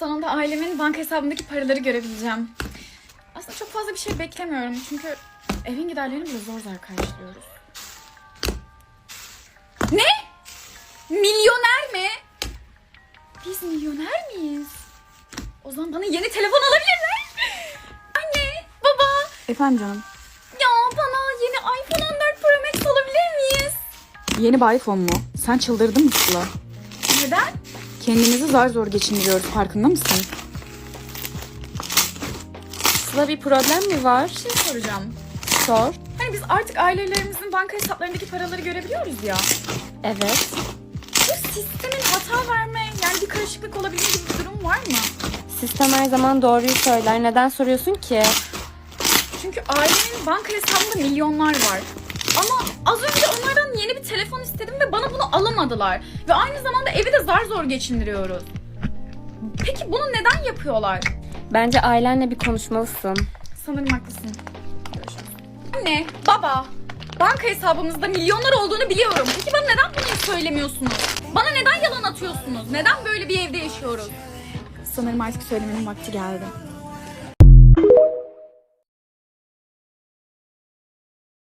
Sonunda ailemin banka hesabındaki paraları görebileceğim. Aslında çok fazla bir şey beklemiyorum çünkü evin giderlerini bile zor zor karşılıyoruz. Ne? Milyoner mi? Biz milyoner miyiz? O zaman bana yeni telefon alabilirler. Anne, baba. Efendim canım. Ya bana yeni iPhone 14 Pro Max alabilir miyiz? Yeni bir iPhone mu? Sen çıldırdın mı Sıla? Neden? Kendimizi zar zor geçindiriyoruz farkında mısın? Sıla bir problem mi var? Bir şey soracağım. Sor. Hani biz artık ailelerimizin banka hesaplarındaki paraları görebiliyoruz ya. Evet. Bu sistemin hata verme, yani bir karışıklık olabilme gibi bir durum var mı? Sistem her zaman doğruyu söyler. Neden soruyorsun ki? Çünkü ailemin banka hesabında milyonlar var. Ama az önce onlardan alamadılar. Ve aynı zamanda evi de zar zor geçindiriyoruz. Peki bunu neden yapıyorlar? Bence ailenle bir konuşmalısın. Sanırım haklısın. Görüşürüz. Anne, baba, banka hesabımızda milyonlar olduğunu biliyorum. Peki bana neden bunu söylemiyorsunuz? Bana neden yalan atıyorsunuz? Neden böyle bir evde yaşıyoruz? Sanırım artık söylemenin vakti geldi.